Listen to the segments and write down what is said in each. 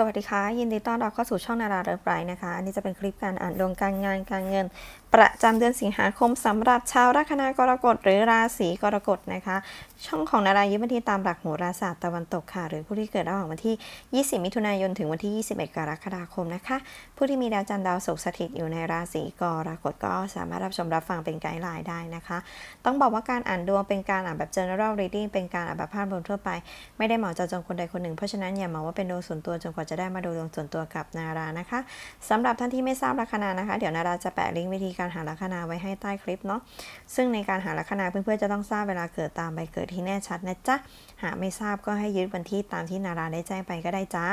สวัสดีค่ะ ยินดีต้อนรับเข้าสู่ช่องนาราเริฟไรนะคะ อันนี้จะเป็นคลิปการอ่านดวงการงานการเงินประจำเดือนสิงหาคมสำหรับชาวลัคนากรกฎหรือราศีกรกฎนะคะ ช่องของนารายิบันทีตามหลักโหราศาสตร์ตะวันตกค่ะ หรือผู้ที่เกิดระหว่างวันที่ 20 มิถุนายนถึงวันที่ 21 กรกฎาคมนะคะ ผู้ที่มีดาวจันทร์ดาวศุกร์สถิตอยู่ในราศีกรกฎก็สามารถรับชมรับฟังเป็นไกด์ไลน์ได้นะคะ ต้องบอกว่าการอ่านดวงเป็นการอ่านแบบ general reading เป็นการอ่านแบบภาพรวมทั่วไป ไม่ได้เหมาะเจาะจงคนใดคนหนึ่งเพราะฉะนั้นอย่าเหมาว่าเป็นดวงส่วนตัวจนกว่าจะได้มาดูดวงส่วนตัวกับนารานะคะสำหรับท่านที่ไม่ทราบลัคนานะคะ เดี๋ยวนาราจะแปะลิงก์วิธีการหาลัคนาไว้ให้ใต้คลิปเนาะซึ่งในการหาลัคนาเพื่อนๆจะต้องทราบเวลาเกิดตามใบเกิดที่แน่ชัดนะจ๊ะหากไม่ทราบก็ให้ยึดวันที่ตามที่นาราได้แจ้งไปก็ได้จ้า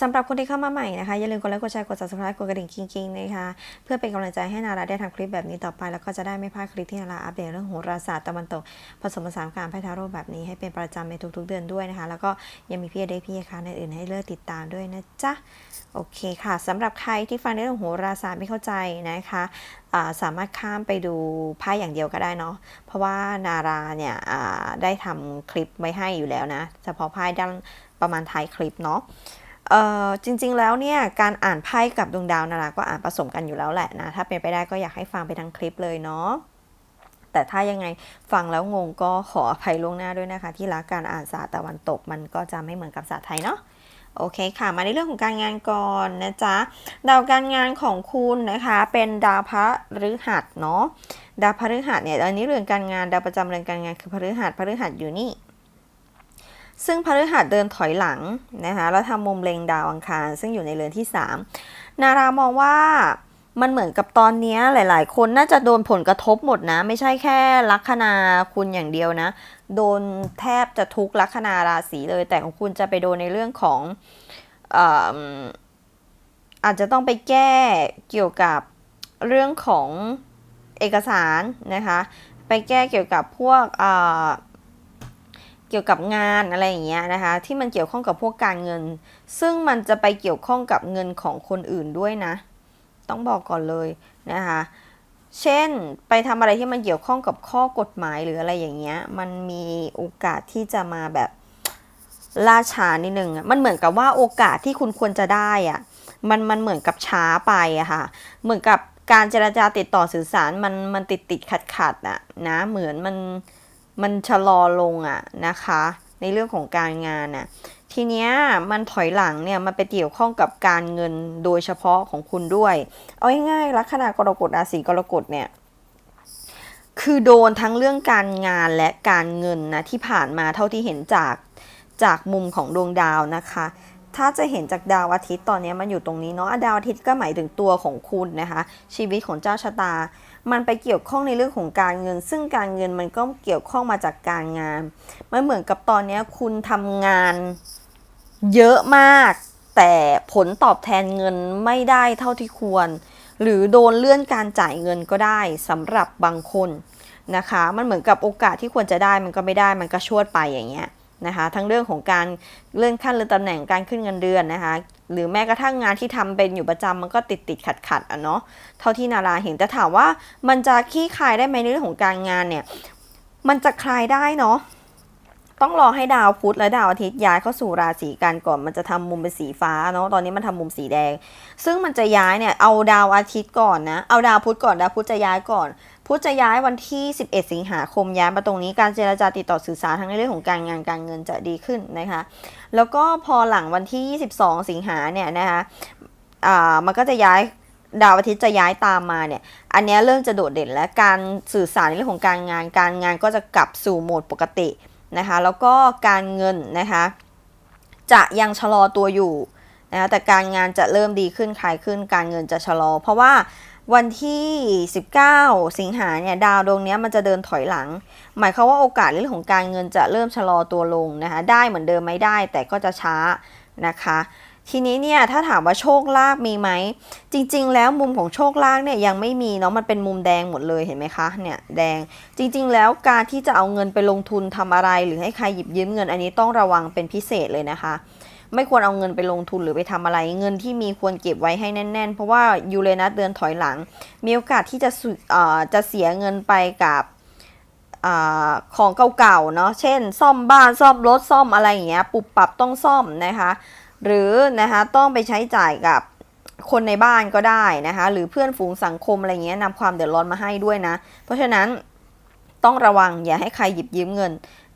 สำหรับคนที่เข้ามาใหม่นะคะ อย่าลืมกดไลค์กดแชร์กด subscribe กดกระดิ่งกิ๊งๆนะคะเพื่อเป็นกำลังใจให้นาราได้ทำคลิปแบบนี้ต่อไป แล้วก็จะได้ไม่พลาดคลิปที่นาราอัปเดตเรื่องโหราศาสตร์ตะวันตก ผสมผสานการไพ่ทาโร่แบบนี้ให้เป็นประจำในทุกๆเดือนด้วยนะคะ แล้วก็ยังมีพี่เด็กพี่ค้าในอื่นให้เลือกติดตามด้วยนะจ๊ะโอเคค่ะสำหรับใครที่ฟังเรื่องโหราศาสตร์ไม่เข้าใจนะคะสามารถข้ามไปดูไพ่อย่างเดียวก็ได้เนาะเพราะว่านาราเนี่ยได้ทำคลิปไว้ให้อยู่แล้วนะเฉพาะไพ่ด้านประมาณท้ายคลิปเนาะ เอ่อจริงๆแล้วเนี่ยการอ่านไพ่กับดวงดาวนาราก็อ่านผสมกันอยู่แล้วแหละนะ ถ้าเป็นไปได้ก็อยากให้ฟังไปทั้งคลิปเลยเนาะแต่ถ้ายังไงฟังแล้วงงก็ขออภัยล่วงหน้าด้วยนะคะ ที่รักการอ่านศาสตร์ตะวันตกมันก็จะไม่เหมือนกับศาสตร์ไทยเนาะโอเคค่ะ มาในเรื่องของการงานก่อนนะจ๊ะดาวการงานของคุณนะคะ เป็นดาวพระฤหัสเนาะดาวพฤหัสเนี่ยอันนี้เรื่องการงานดาวประจำเรือนการงานคือพฤหัสพฤหัสอยู่นี่ ซึ่งพฤหัสเดินถอยหลังนะคะแล้วทำมุมเล็งดาวอังคาร ซึ่งอยู่ในเรือนที่ 3 นารามองว่ามันเหมือนกับตอนนี้หลาย ๆ คนน่าจะโดนผลกระทบหมดนะ ไม่ใช่แค่ลัคนาคุณอย่างเดียวนะ โดนแทบจะทุกลัคนาราศีเลย แต่ของคุณจะไปโดนในเรื่องของอ่ออาจจะต้องไปแก้เกี่ยวกับเรื่องของเอกสารนะคะ ไปแก้เกี่ยวกับพวก เกี่ยวกับงานอะไรอย่างเงี้ยนะคะ ที่มันเกี่ยวข้องกับพวกการเงิน ซึ่งมันจะไปเกี่ยวข้องกับเงินของคนอื่นด้วยนะ ต้องบอกก่อนเลยนะคะเช่นไปทำอะไรที่มันเกี่ยวข้องกับข้อกฎหมายหรืออะไรอย่างเงี้ย มันมีโอกาสที่จะมาแบบล่าช้านิดนึงมันเหมือนกับว่าโอกาสที่คุณควรจะได้อะมันมันเหมือนกับช้าไปอะค่ะ เหมือนกับการเจรจาติดต่อสื่อสารมันมันติดติดขัดขัดๆอะนะ เหมือนมัน มันชะลอลงอะนะคะ ในเรื่องของการงานอะทีเนี้ยมันถอยหลังเนี่ยมันไปเกี่ยวข้องกับการเงินโดยเฉพาะของคุณด้วย เอาง่ายๆลัคนากรกฎราศีกรกฎเนี่ยคือโดนทั้งเรื่องการงานและการเงินนะที่ผ่านมาเท่าที่เห็นจากจากมุมของดวงดาวนะคะ ถ้าจะเห็นจากดาวอาทิตย์ตอนนี้มันอยู่ตรงนี้เนาะอะดาวอาทิตย์ก็หมายถึงตัวของคุณนะคะ ชีวิตของเจ้าชะตา มันไปเกี่ยวข้องในเรื่องของการเงิน ซึ่งการเงินมันก็เกี่ยวข้องมาจากการงาน มันเหมือนกับตอนนี้คุณทำงานเยอะมาก แต่ผลตอบแทนเงินไม่ได้เท่าที่ควร หรือโดนเลื่อนการจ่ายเงินก็ได้สำหรับบางคนนะคะ มันเหมือนกับโอกาสที่ควรจะได้มันก็ไม่ได้มันก็ชวดไปอย่างเงี้ยนะคะทั้งเรื่องของการเลื่อนขั้นเลื่อนตำแหน่งการขึ้นเงินเดือนนะคะ หรือแม้กระทั่งงานที่ทำเป็นอยู่ประจำมันก็ติดติดขัดขัดๆอะเนาะเท่าที่นาราเห็นแต่ถามว่ามันจะขี้คายได้ไหมในเรื่องของการงานเนี่ย มันจะคลายได้เนาะต้องรอให้ดาวพุธและดาวอาทิตย์ย้ายเข้าสู่ราศีกันก่อนมันจะทำมุมเป็นสีฟ้าเนาะตอนนี้มันทำมุมสีแดง ซึ่งมันจะย้ายเนี่ยเอาดาวอาทิตย์ก่อนนะเอาดาวพุธก่อนดาวพุธจะย้ายก่อน พุธจะย้ายวันที่ 11 สิงหาคมย้ายมาตรงนี้การเจรจาติดต่อสื่อสารทั้งในเรื่องของการงานการเงินจะดีขึ้นนะคะ แล้วก็พอหลังวันที่ 22 สิงหาเนี่ยนะคะอ่ามันก็จะย้ายดาวอาทิตย์จะย้ายตามมาเนี่ย อันนี้เริ่มจะโดดเด่นและการสื่อสารในเรื่องของการงาน การงานก็จะกลับสู่โหมดปกตินะคะ แล้วก็การเงินนะคะ จะยังชะลอตัวอยู่ นะแต่การงานจะเริ่มดีขึ้นคลายขึ้นการเงินจะชะลอ เพราะว่าวันที่ 19 สิงหาเนี่ยดาวดวงนี้มันจะเดินถอยหลัง หมายความว่าโอกาสเรื่องของการเงินจะเริ่มชะลอตัวลงนะคะได้เหมือนเดิมไม่ได้แต่ก็จะช้านะคะ ทีนี้เนี่ยถ้าถามว่าโชคลาภมีไหม จริง ๆ แล้วมุมของโชคลาภเนี่ยยังไม่มีเนาะมันเป็นมุมแดงหมดเลยเห็นไหมคะเนี่ยแดงจริง ๆ แล้วการที่จะเอาเงินไปลงทุนทำอะไร หรือให้ใครหยิบยืมเงินอันนี้ต้องระวังเป็นพิเศษเลยนะคะ ไม่ควรเอาเงินไปลงทุนหรือไปทำอะไร เงินที่มีควรเก็บไว้ให้แน่น ๆ เพราะว่ายูเรนัสเดินถอยหลัง มีโอกาสที่จะสุเอ่อจะเสียเงินไปกับอาของเก่าๆเนาะเช่น ซ่อมบ้านซ่อมรถซ่อมอะไรอย่างเงี้ยปุบปรับต้องซ่อมนะคะหรือนะคะต้องไปใช้จ่ายกับคนในบ้านก็ได้นะคะหรือเพื่อนฝูงสังคมอะไรเงี้ยนำความเดือดร้อนมาให้ด้วยนะ เพราะฉะนั้นต้องระวังอย่าให้ใครหยิบยืมเงิน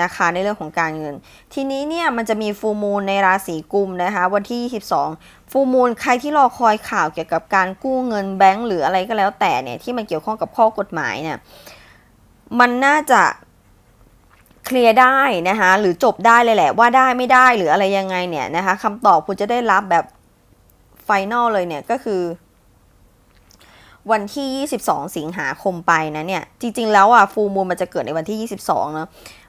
นะคะในเรื่องของการเงิน ทีนี้เนี่ยมันจะมีฟูมูลในราศีกุมนะคะวันที่ 22 ฟูมูลใครที่รอคอยข่าวเกี่ยวกับการกู้เงินแบงก์หรืออะไรก็แล้วแต่เนี่ยที่มันเกี่ยวข้องกับข้อกฎหมายเนี่ยมันน่าจะเคลียร์ได้นะคะหรือจบได้เลยแหละว่าได้ไม่ได้หรืออะไรยังไงเนี่ยนะคะคำตอบคุณจะได้รับแบบไฟนอลเลยเนี่ยก็คือวันที่ 22 สิงหาคมไปนะเนี่ย จริง ๆ แล้วอะฟูมูลมันจะเกิดในวันที่ 22เนาะ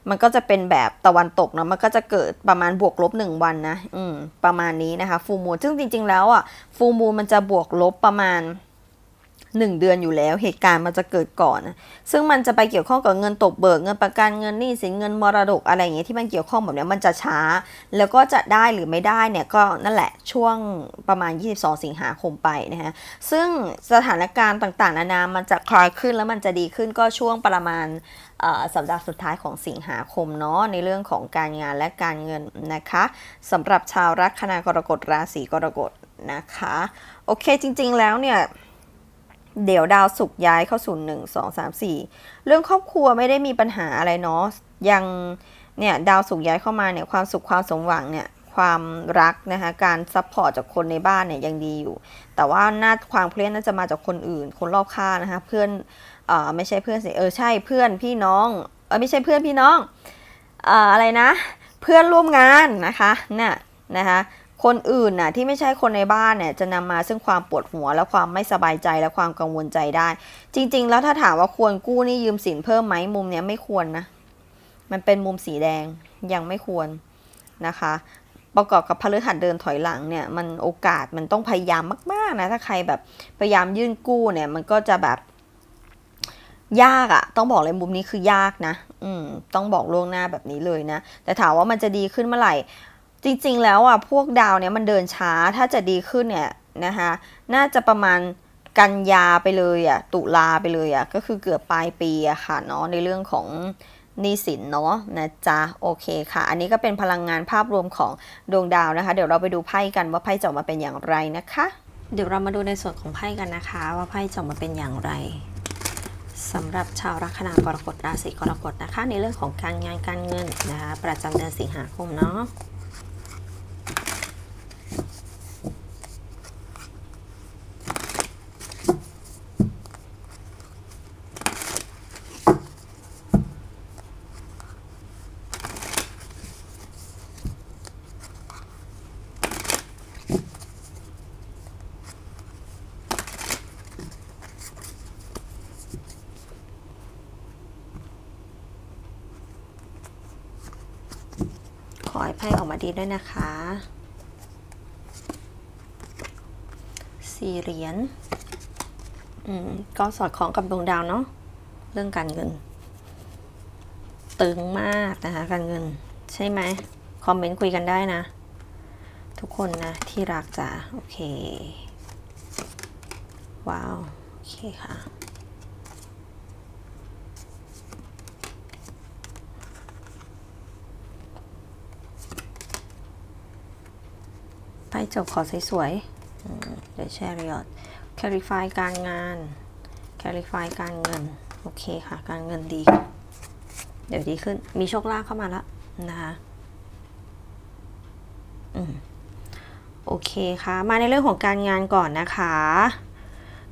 มันก็จะเป็นแบบตะวันตกเนาะมันก็จะเกิดประมาณบวกลบ 1 วันนะ อืม ประมาณนี้นะคะฟูมูลซึ่งจริง ๆ แล้วอะฟูมูลมันจะบวกลบประมาณ 1 เดือนอยู่แล้ว เหตุการณ์มันจะเกิดก่อน ซึ่งมันจะไปเกี่ยวข้องกับเงินตกเบิกเงินประกันเงินหนี้สินเงินมรดกอะไรอย่างเงี้ยที่มันเกี่ยวข้องแบบเนี้ยมันจะช้า แล้วก็จะได้หรือไม่ได้เนี่ยก็นั่นแหละช่วงประมาณ 22 สิงหาคมไปนะฮะซึ่งสถานการณ์ต่างๆนานามันจะคลายขึ้นแล้วมันจะดีขึ้นก็ช่วงประมาณสัปดาห์สุดท้ายของสิงหาคมเนาะในเรื่องของการงานและการเงินนะคะสำหรับชาวลัคนากรกฎราศีกรกฎนะคะ โอเคจริง ๆ แล้วเนี่ย เดี๋ยวดาวศุกร์ย้ายเข้าสู่หนึ่งสองสามสี่เรื่องครอบครัวไม่ได้มีปัญหาอะไรเนาะยังเนี่ยดาวศุกร์ย้ายเข้ามาเนี่ยความสุขความสมหวังเนี่ยความรักนะคะการซัพพอร์ตจากคนในบ้านเนี่ยยังดีอยู่ แต่ว่าหน่าความเครียดน่าจะมาจากคนอื่น คนรอบข้างนะคะเพื่อนเออไม่ใช่เพื่อนสิเออใช่เพื่อนพี่น้องเออไม่ใช่เพื่อนพี่น้องเอ่ออะไรนะ เพื่อนร่วมงานนะคะเนี่ยนะคะ คนอื่นน่ะที่ไม่ใช่คนในบ้านเนี่ยจะนำมาซึ่งความปวดหัว และความไม่สบายใจและความกังวลใจได้ จริง ๆ แล้วถ้าถามว่าควรกู้นี่ยืมสินเพิ่มไหมมุมเนี้ยไม่ควรนะมันเป็นมุมสีแดงยังไม่ควรนะคะ ประกอบกับพฤหัสเดินถอยหลังเนี่ยมันโอกาสมันต้องพยายามมากๆนะถ้าใครแบบพยายามยื่นกู้เนี่ยมันก็จะแบบยากอะต้องบอกเลยมุมนี้คือยากนะ อืม ต้องบอกล่วงหน้าแบบนี้เลยนะ แต่ถามว่ามันจะดีขึ้นเมื่อไหร่ จริงๆแล้วอะพวกดาวเนี่ยมันเดินช้าถ้าจะดีขึ้นเนี่ยนะคะน่าจะประมาณกันยาไปเลยอะตุลาไปเลยอะก็คือเกือบปลายปีอะค่ะเนาะในเรื่องของหนี้สินเนาะนะจ๊ะโอเคค่ะ อันนี้ก็เป็นพลังงานภาพรวมของดวงดาวนะคะ เดี๋ยวเราไปดูไพ่กันว่าไพ่จะออกมาเป็นอย่างไรนะคะ เดี๋ยวเรามาดูในส่วนของไพ่กันนะคะ ว่าไพ่จะออกมาเป็นอย่างไรสำหรับชาวลัคนากรกฎราศีกรกฎนะคะ ในเรื่องของการงานการเงินนะคะ ประจำเดือนสิงหาคมเนาะ ขอ ให้ออกมาดีด้วยนะคะสี่เหรียญอืมก็สอดคล้องกับดวงดาวเนาะเรื่องการเงิน ตึงมากนะคะ การเงิน ใช่ไหมคอมเมนต์คุยกันได้นะ ทุกคนนะที่รักจ้ะโอเค ว้าว โอเคค่ะายจบขอสวยๆเดี๋ยวแชร์รียอดแคลิฟายการงานแคลิฟายการเงิน โอเคค่ะ การเงินดี เดี๋ยวดีขึ้น มีโชคลาภเข้ามาแล้วนะคะอืมโอเคค่ะ มาในเรื่องของการงานก่อนนะคะ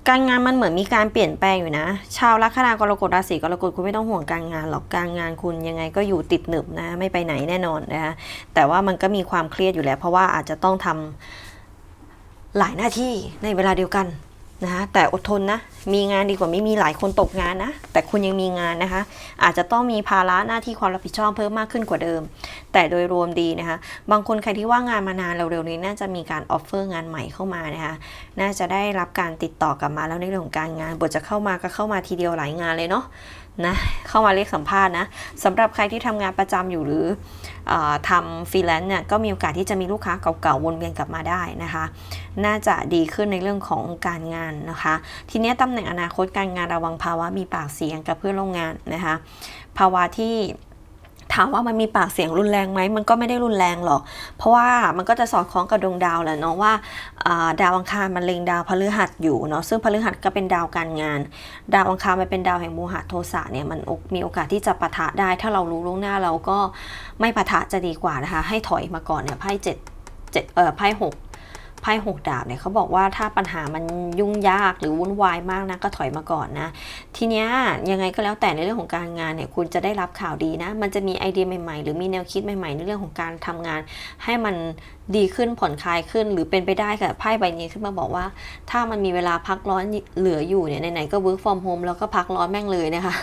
การงานมันเหมือนมีการเปลี่ยนแปลงอยู่นะ ชาวลัคนากรกฎราศีกรกฎคุณไม่ต้องห่วงการงานหรอกการงานคุณยังไงก็อยู่ติดหนึบนะ ไม่ไปไหนแน่นอนนะคะแต่ว่ามันก็มีความเครียดอยู่แล้ว เพราะว่าอาจจะต้องทำหลายหน้าที่ในเวลาเดียวกัน นะคะแต่อดทนนะ มีงานดีกว่าไม่มีหลายคนตกงานนะ แต่คุณยังมีงานนะคะ อาจจะต้องมีภาระหน้าที่ความรับผิดชอบเพิ่มมากขึ้นกว่าเดิม แต่โดยรวมดีนะคะ บางคนใครที่ว่างงานมานานเร็วๆนี้น่าจะมีการออฟเฟอร์งานใหม่เข้ามานะคะ น่าจะได้รับการติดต่อ กลับมาแล้วในเรื่องของการงานบทจะเข้ามาก็เข้ามาทีเดียวหลายงานเลยเนาะ นะเข้ามาเรียกสัมภาษณ์นะสำหรับใครที่ทำงานประจำอยู่หรือออทำฟรีแลนซ์เนี่ยก็มีโอกาสที่จะมีลูกค้าเก่าๆวนเวียนกลับมาได้นะคะ น่าจะดีขึ้นในเรื่องของการงานนะคะ ทีนี้ตำแหน่งอนาคตการงานระวังภาวะมีปากเสียงกับเพื่อนร่วมงานนะคะ ภาวะที่ ถามว่ามันมีปากเสียงรุนแรงไหมมันก็ไม่ได้รุนแรงหรอก เพราะว่ามันก็จะสอดคล้องกับดวงดาวแหละเนาะว่าดาวอังคารมันเล็งดาวพฤหัสอยู่เนาะซึ่งพฤหัสก็เป็นดาวการงาน ดาวอังคารมันเป็นดาวแห่งโมหะโทสะเนี่ยมันมีโอกาสที่จะปะทะได้ ถ้าเรารู้ล่วงหน้าเราก็ไม่ปะทะจะดีกว่านะคะ ให้ถอยมาก่อนเนี่ยไพ่เจ็ดเจ็ดเอ่อไพ่หก ไพ่หกดาบเนี่ยเขาบอกว่าถ้าปัญหามันยุ่งยากหรือวุ่นวายมากนะก็ถอยมาก่อนนะ ทีเนี้ยยังไงก็แล้วแต่ในเรื่องของการงานเนี่ยคุณจะได้รับข่าวดีนะ มันจะมีไอเดียใหม่ๆ หรือมีแนวคิดใหม่ๆ ในเรื่องของการทำงานให้มันดีขึ้นผ่อนคลายขึ้น หรือเป็นไปได้กับไพ่ใบนี้ขึ้นมาบอกว่า ถ้ามันมีเวลาพักร้อนเหลืออยู่เนี่ยไหนๆก็ work from home แล้วก็พักร้อนแม่งเลยนะคะ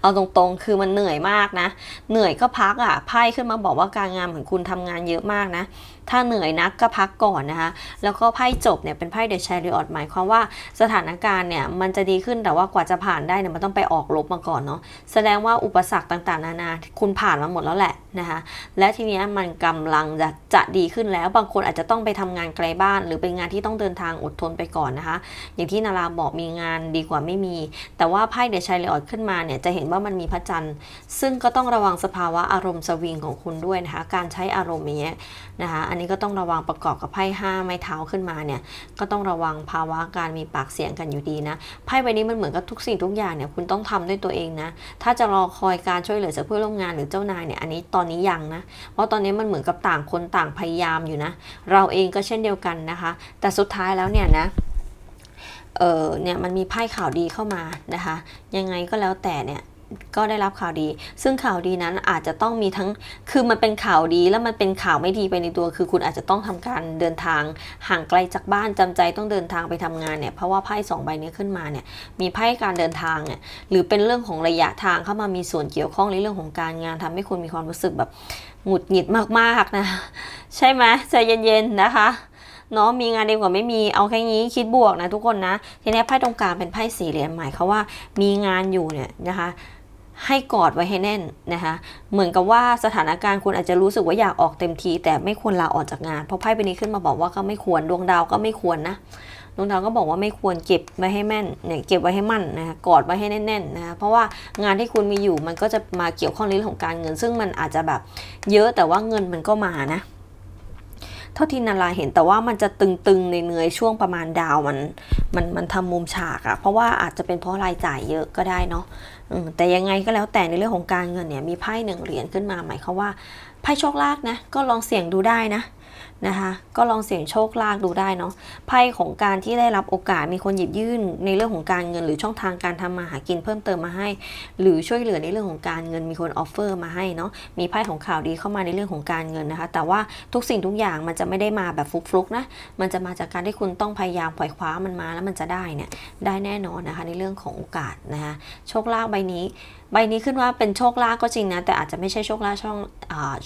เอาตรงๆ คือมันเหนื่อยมากนะ เหนื่อยก็พักอะไพ่ขึ้นมาบอกว่าการงานของคุณทำงานเยอะมากนะ ถ้าเหนื่อยนักก็พักก่อนนะคะ แล้วก็ไพ่จบเนี่ยเป็นไพ่เดอะแชริออตหมายความว่าสถานการณ์เนี่ยมันจะดีขึ้นแต่ว่ากว่าจะผ่านได้เนี่ยมันต้องไปออกลบมาก่อนเนาะแสดงว่าอุปสรรคต่างๆ นานาคุณผ่านมาหมดแล้วแหละ นะคะและทีนี้มันกำลังจะจะดีขึ้นแล้ว บางคนอาจจะต้องไปทำงานไกลบ้าน หรือเป็นงานที่ต้องเดินทางอดทนไปก่อนนะคะ อย่างที่นาราบอกมีงานดีกว่าไม่มี แต่ว่าไพ่เดชัยเลออดขึ้นมาเนี่ยจะเห็นว่ามันมีพระจันทร์ ซึ่งก็ต้องระวังสภาวะอารมณ์สวิงของคุณด้วยนะคะการใช้อารมณ์อย่างเงี้ย นะคะอันนี้ก็ต้องระวังประกอบกับไพ่ห้าไม้เท้าขึ้นมาเนี่ยก็ต้องระวังภาวะการมีปากเสียงกันอยู่ดีนะไพ่ใบนี้มันเหมือนกับทุกสิ่งทุกอย่างเนี่ยคุณต้องทำด้วยตัวเองนะถ้าจะรอคอยการช่วยเหลือจากเพื่อนร่วมงานหรือเจ้านายเนี่ยอันนี้ตอนนี้ยังนะเพราะตอนนี้มันเหมือนกับต่างคนต่างพยายามอยู่นะ เราเองก็เช่นเดียวกันนะคะ แต่สุดท้ายแล้วเนี่ยนะเออเนี่ยมันมีไพ่ข่าวดีเข้ามานะคะ ยังไงก็แล้วแต่เนี่ย ก็ได้รับข่าวดี ซึ่งข่าวดีนั้นอาจจะต้องมีทั้ง คือมันเป็นข่าวดีแล้วมันเป็นข่าวไม่ดีไปในตัว คือคุณอาจจะต้องทำการเดินทางห่างไกลจากบ้านจำใจต้องเดินทางไปทำงานเนี่ย เพราะว่าไพ่สองใบนี้ขึ้นมาเนี่ย มีไพ่การเดินทางเนี่ย หรือเป็นเรื่องของระยะทางเข้ามามีส่วนเกี่ยวข้องในเรื่องของการงานทำให้คุณมีความรู้สึกแบบหงุดหงิดมากๆนะ ใช่ไหมใจเย็นๆนะคะเนาะมีงานดีกว่าไม่มีเอาแค่นี้คิดบวกนะทุกคนนะ ทีนี้ไพ่ตรงกลางเป็นไพ่สี่เหรียญหมายเขาว่ามีงานอยู่เนี่ยนะคะ ให้กอดไว้ให้แน่นนะคะเหมือนกับว่าสถานการณ์คุณอาจจะรู้สึกว่าอยากออกเต็มทีแต่ไม่ควรลาออกจากงาน เพราะไพ่ใบนี้ขึ้นมาบอกว่าก็ไม่ควรดวงดาวก็ไม่ควรนะดวงดาวก็บอกว่าไม่ควรเก็บไว้ให้แม่นเนี่ยเก็บไว้ให้มั่นนะคะกอดไว้ให้แน่นๆนะคะเพราะว่างานที่คุณมีอยู่มันก็จะมาเกี่ยวข้องในเรื่องของการเงิน ซึ่งมันอาจจะแบบเยอะแต่ว่าเงินมันก็มานะเท่าที่นาราเห็นแต่ว่ามันจะตึงๆในเนื้อช่วงประมาณดาวมันมันมันทำมุมฉากอะเพราะว่าอาจจะเป็นเพราะรายจ่ายเยอะก็ได้เนาะ แต่ยังไงก็แล้วแต่ในเรื่องของการเงินเนี่ยมีไพ่หนึ่งเหรียญขึ้นมาหมายความว่าไพ่โชคลาภนะก็ลองเสี่ยงดูได้นะ นะคะก็ลองเสี่ยงโชคลาภดูได้เนาะไพ่ของการที่ได้รับโอกาสมีคนหยิบยื่นในเรื่องของการเงิน หรือช่องทางการทำมาหากินเพิ่มเติมมาให้ หรือช่วยเหลือในเรื่องของการเงินมีคนออฟเฟอร์มาให้เนาะมีไพ่ของข่าวดีเข้ามาในเรื่องของการเงินนะคะ แต่ว่าทุกสิ่งทุกอย่างมันจะไม่ได้มาแบบฟลุกนะมันจะมาจากการที่คุณต้องพยายามปล่อยคว้ามันมาแล้วมันจะได้เนี่ยได้แน่นอนนะคะในเรื่องของโอกาสนะคะโชคลาภใบนี้ ใบนี้ขึ้นว่าเป็นโชคลาภก็จริงนะแต่อาจจะไม่ใช่โชคลาภช่องอา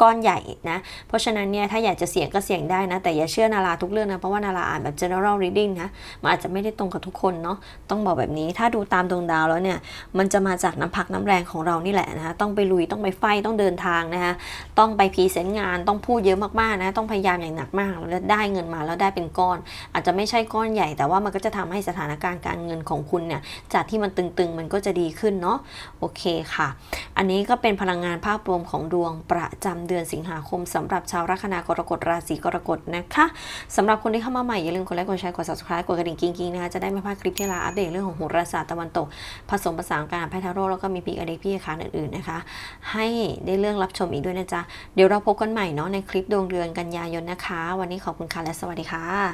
ก้อนใหญ่นะ เพราะฉะนั้นเนี่ยถ้าอยากจะเสี่ยงก็เสี่ยงได้นะ แต่อย่าเชื่อนาราทุกเรื่องนะ เพราะว่านาราอ่านแบบ general reading นะ มันอาจจะไม่ได้ตรงกับทุกคนเนาะ ต้องบอกแบบนี้ ถ้าดูตามดวงดาวแล้วเนี่ย มันจะมาจากน้ำพักน้ำแรงของเรานี่แหละนะคะต้องไปลุย ต้องไปไฟ ต้องเดินทางนะคะ ต้องไปพรีเซนต์งาน ต้องพูดเยอะมากๆนะ ต้องพยายามอย่างหนักมาก แล้วได้เงินมาแล้วได้เป็นก้อน อาจจะไม่ใช่ก้อนใหญ่ แต่ว่ามันก็จะทำให้สถานการณ์การเงินของคุณเนี่ย จากที่มันตึงๆ มันก็จะดีขึ้นเนาะ โอเคค่ะ อันนี้ก็เป็นพลังงานภาพรวมของดวงประจำเดือนสิงหาคมสำหรับชาวลัคนากรกฎราศีกรกฎนะคะสำหรับคนที่เข้ามาใหม่อย่าลืมกดไลค์กดแชร์กด subscribe กดกระดิ่งกิ๊งๆนะคะจะได้ไม่พลาดคลิปที่เราอัปเดตเรื่องของโหราศาสตร์ตะวันตก ผสมผสานการอ่านไพ่ทาโร่แล้วก็มีพีกอเดพี่อคาอื่นๆนะคะ ให้ได้เรื่องรับชมอีกด้วยนะจ๊ะเดี๋ยวเราพบกันใหม่เนาะในคลิปดวงเดือนกันยายนนะคะ วันนี้ขอบคุณค่ะและสวัสดีค่ะ